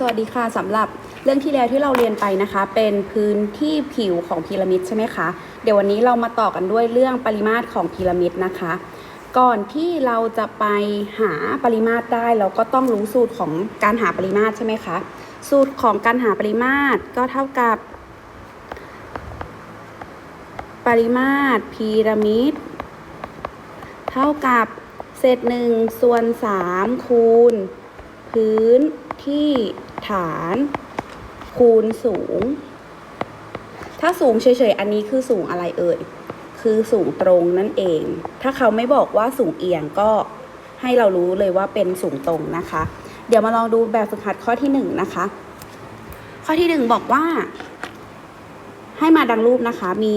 สวัสดีค่ะสำหรับเรื่องที่แล้วที่เราเรียนไปนะคะ เป็นพื้นที่ผิวของพีระมิดใช่ไหมคะเดี๋ยววันนี้เรามาต่อกันด้วยเรื่องปริมาตรของพีระมิดนะคะ ก่อนที่เราจะไปหาปริมาตรได้ เราก็ต้องรู้สูตรของการหาปริมาตรใช่ไหมคะสูตรของการหาปริมาตรก็เท่ากับ ปริมาตรพีระมิดเท่ากับเศษหนึ่งส่วนสามคูณ พื้นที่ฐานคูณสูง ถ้าสูงเฉยๆ อันนี้คือสูงอะไรเอ่ย คือสูงตรงนั่นเอง ถ้าเขาไม่บอกว่าสูงเอียงก็ให้เรารู้เลยว่าเป็นสูงตรงนะคะ เดี๋ยวมาลองดูแบบฝึกหัดข้อที่หนึ่งนะคะ ข้อที่หนึ่งบอกว่า ให้มาดังรูปนะคะ มี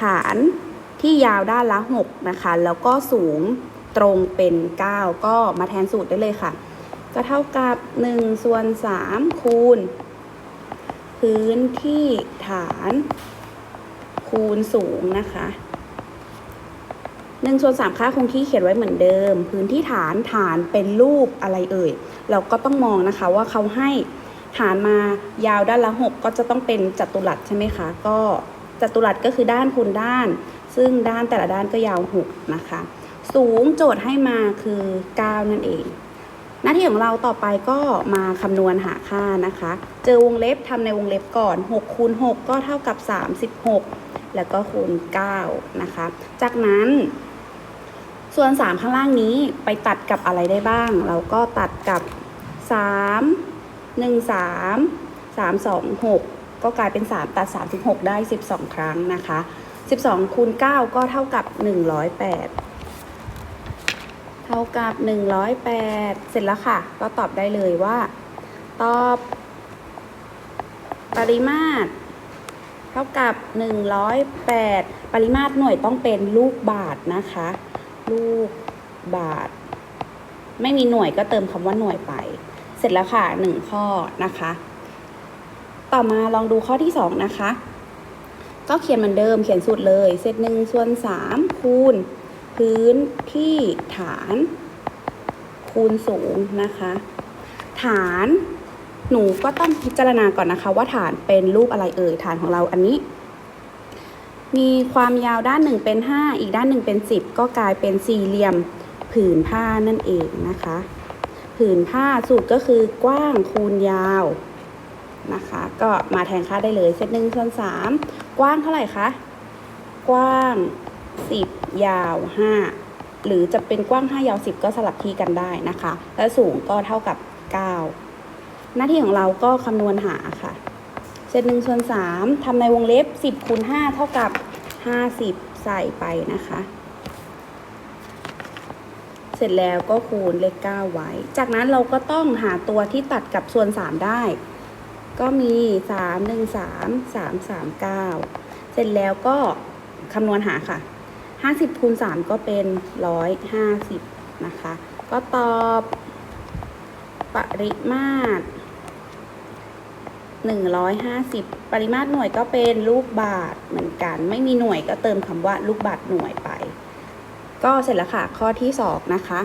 ฐานที่ยาวด้านละ 6 นะคะ แล้วก็สูงตรงเป็น 9 ก็มาแทนสูตรได้เลยค่ะ ก็เท่ากับ1ส่วน3คูณ พื้นที่ฐานคูณสูงนะคะ1ส่วน3ค่าคงที่เขียนไว้เหมือนเดิม พื้นที่ฐานฐานเป็นรูปอะไรเอ่ย เราก็ต้องมองนะคะว่าเขาให้ฐานมายาวด้านละ 6 ก็จะต้องเป็นจัตุรัสใช่ไหมคะ ก็จัตุรัสก็คือด้านคูณด้าน ซึ่งด้านแต่ละด้านก็ยาว 6 นะคะ สูงโจทย์ให้มาคือ 9 นั่นเอง หน้าที่ของเราต่อไปก็มาคำนวณหาค่านะคะ เจอวงเล็บทำในวงเล็บก่อน6คูณ6ก็เท่ากับ 36 แล้วก็คูณ9นะคะ จากนั้นส่วน 3 ข้างล่างนี้ไปตัดกับอะไรได้บ้าง เราก็ตัดกับ 3 1 3 3 2 6 ก็กลายเป็น 3 ตัด 36 ได้ 12 ครั้งนะคะ 12คูณ9ก็เท่ากับ 108 เท่ากับ 108 เสร็จแล้วค่ะ ก็ตอบได้เลยว่า ตอบ ปริมาตร เท่ากับ 108 ปริมาตรหน่วยต้องเป็นลูกบาทนะคะ ลูกบาท ไม่มีหน่วยก็เติมคำว่าหน่วยไป เสร็จแล้วค่ะ 1 ข้อนะคะ ต่อมาลองดูข้อที่ 2 นะคะ ก็เขียนเหมือนเดิมเขียนสูตรเลย เศษหนึ่งส่วน3คูณ พื้นที่ฐาน คูณสูงนะคะ ฐานหนูก็ต้องพิจารณาก่อนนะคะ ว่าฐานเป็นรูปอะไรเอ่ยฐานของเราอันนี้ มีความยาวด้านหนึ่งเป็น 5 อีกด้านหนึ่งเป็น 10 ก็กลายเป็นสี่เหลี่ยมผืนผ้านั่นเองนะคะ ผืนผ้าสูตรก็คือกว้างคูณยาวนะคะ ก็มาแทนค่าได้เลยเซตหนึ่งส่วนสามกว้างเท่าไหร่คะกว้าง10 ยาว 5 หรือจะเป็นกว้าง 5 ยาว 10 ก็สลับที่กันได้นะคะ และสูงก็เท่ากับ 9 หน้าที่ของเราก็คำนวณหาค่ะ เศษหนึ่งส่วน3ทำในวงเล็บ 10คูณ5เท่ากับ 50 ใส่ไปนะคะ เสร็จแล้วก็คูณเลข 9 ไว้ จากนั้นเราก็ต้องหาตัวที่ตัดกับส่วน 3 ได้ ก็มี 3 1 3 3 3 9 เสร็จแล้วก็คำนวณหาค่ะ 50คูณ3ก็เป็น 150 นะคะ ก็ตอบปริมาตร 150 ปริมาตรหน่วยก็เป็นลูกบาทเหมือนกัน ไม่มีหน่วยก็เติมคำว่าลูกบาทหน่วยไป ก็เสร็จแล้วค่ะ ข้อที่ 2 นะคะ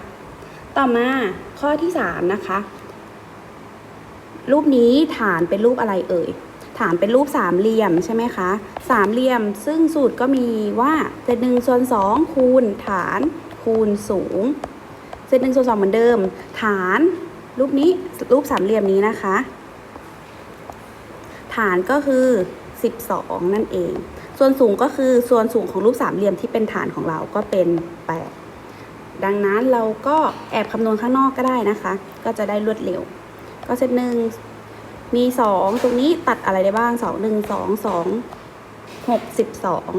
ต่อมาข้อที่ 3 นะคะ รูปนี้ฐานเป็นรูปอะไรเอ่ย ฐานเป็นรูปสามเหลี่ยมใช่ไหมคะสามเหลี่ยม ซึ่งสูตรก็มีว่าเศษหนึ่งส่วนสองคูณฐานคูณสูงเศษหนึ่งส่วนสองเหมือนเดิม ฐานรูปนี้รูปสามเหลี่ยมนี้นะคะ ฐานก็คือ 12 นั่นเอง ส่วนสูงก็คือส่วนสูงของรูปสามเหลี่ยมที่เป็นฐานของเราก็เป็น8ดังนั้นเราก็แอบคำนวณข้างนอกก็ได้นะคะ ก็จะได้รวดเร็ว ก็เซตหนึ่ง มีสองตรงนี้ตัดอะไรได้บ้างสองหนึ่งสองสองหกสิบสอง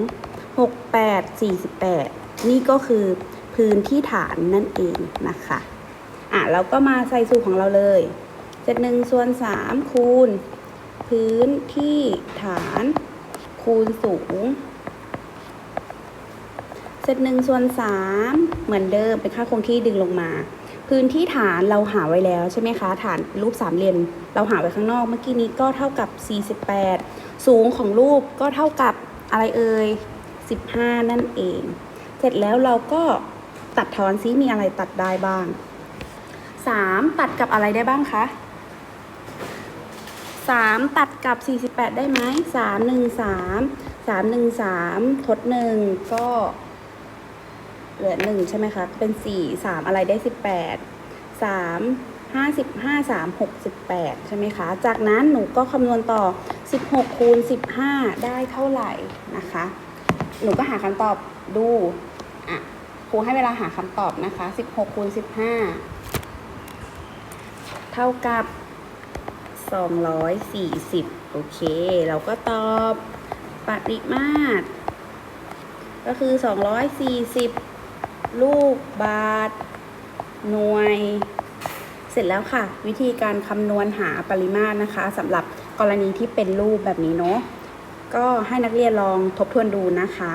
หกแปดสี่สิบแปดนี่ก็คือพื้นที่ฐานนั่นเองนะคะ อะเราก็มาใส่สูตรของเราเลยเจ็ดหนึ่งส่วนสามคูณ พื้นที่ฐานคูณสูงเซตหนึ่งส่วนสามเหมือนเดิมเป็นค่าคงที่ดึงลงมา พื้นที่ฐานเราหาไว้แล้วใช่ไหมคะ ฐานรูปสามเหลี่ยมเราหาไว้ข้างนอกเมื่อกี้นี้ก็เท่ากับ 48 สูงของรูปก็เท่ากับอะไรเอ่ย 15 นั่นเอง เสร็จแล้วเราก็ตัดทอนซิมีอะไรตัดได้บ้าง 3 ตัดกับอะไรได้บ้างคะสามตัดกับสี่สิบแปดได้ไหมสามหนึ่งสามสามหนึ่งสามทดหนึ่งก็ เหลือหนึ่งใช่ไหมคะ เป็นสี่สามอะไรได้สิบแปดสามห้าสิบห้าสามหกสิบแปดใช่ไหมคะ จากนั้นหนูก็คำนวณต่อสิบหกคูณสิบห้าได้เท่าไหร่นะคะ หนูก็หาคำตอบดูอะครูให้เวลาหาคำตอบนะคะสิบหกคูณสิบห้าเท่ากับ240โอเค เราก็ตอบปริมาตรก็คือ 240 ลูกบาท หน่วย เสร็จแล้วค่ะ วิธีการคำนวณหาปริมาตรนะคะสำหรับกรณีที่เป็นรูปแบบนี้เนาะก็ให้นักเรียนลองทบทวนดูนะคะ